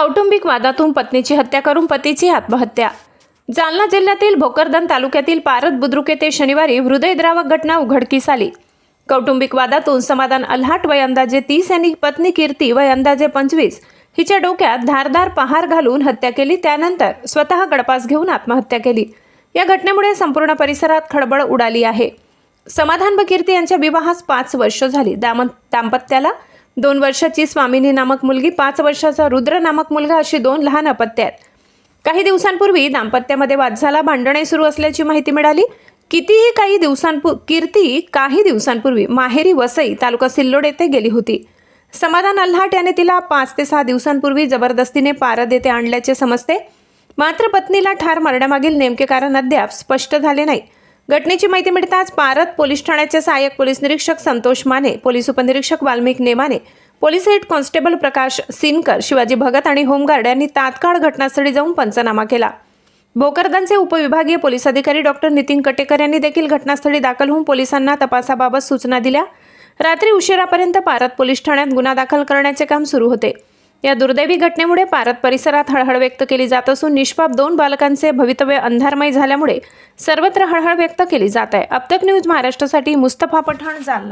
कौटुंबिक वादातून पत्नीची हत्या करून पतीची आत्महत्या. जालना जिल्ह्यातील भोकरदन तालुक्यातील पारद बुद्रुक येथे शनिवारी हृदयद्रावक घटना उघडकीस आली. कौटुंबिक वादातून समाधान अल्हाट वय अंदाजे तीस यांनी पत्नी कीर्ती वय अंदाजे पंचवीस हिच्या डोक्यात धारदार पहार घालून हत्या केली. त्यानंतर स्वतः गडपास घेऊन आत्महत्या केली. या घटनेमुळे संपूर्ण परिसरात खळबळ उडाली आहे. समाधान व कीर्ती यांच्या विवाहास पाच वर्ष झाली. दाम दाम्पत्याला दोन वर्षाची स्वामिनी नामक मुलगी पाच वर्षाचा रुद्र नामक मुलगा अशी दोन लहान अपत्य आहेत. काही दिवसांपूर्वी दाम्पत्यामध्ये वाद झाला भांडणे सुरू असल्याची माहिती मिळाली. कितीही काही दिवसांपू कीर्ती काही दिवसांपूर्वी माहेरी वसई तालुका सिल्लोड येथे गेली होती. समाधान अल्हाट याने तिला पाच ते सहा दिवसांपूर्वी जबरदस्तीने पारद येथे आणल्याचे समजते. मात्र पत्नीला ठार मारण्यामागील नेमके कारण अद्याप स्पष्ट झाले नाही. घटनेची माहिती मिळताच पारत पोलीस ठाण्याचे सहाय्यक पोलीस निरीक्षक संतोष माने पोलीस उपनिरीक्षक Valmik Nemane police head constable Prakash Sinkar Shivaji Bhagat आणि होमगार्ड यांनी तात्काळ घटनास्थळी जाऊन पंचनामा केला. भोकरदनचे उपविभागीय पोलीस अधिकारी डॉक्टर नितीन कटेकर यांनी देखील घटनास्थळी दाखल होऊन पोलिसांना तपासाबाबत सूचना दिल्या. रात्री उशिरापर्यंत पारत पोलीस ठाण्यात गुन्हा दाखल करण्याचे काम सुरू होते. या दुर्दैवी घटनेमुळे पारत परिसरात हळहळ व्यक्त केली जात असून निष्पाप दोन बालकांचे भवितव्य अंधारमय झाल्यामुळे सर्वत्र हळहळ व्यक्त केली जात आहे. अबतक न्यूज महाराष्ट्रासाठी मुस्तफा पठाण जालना.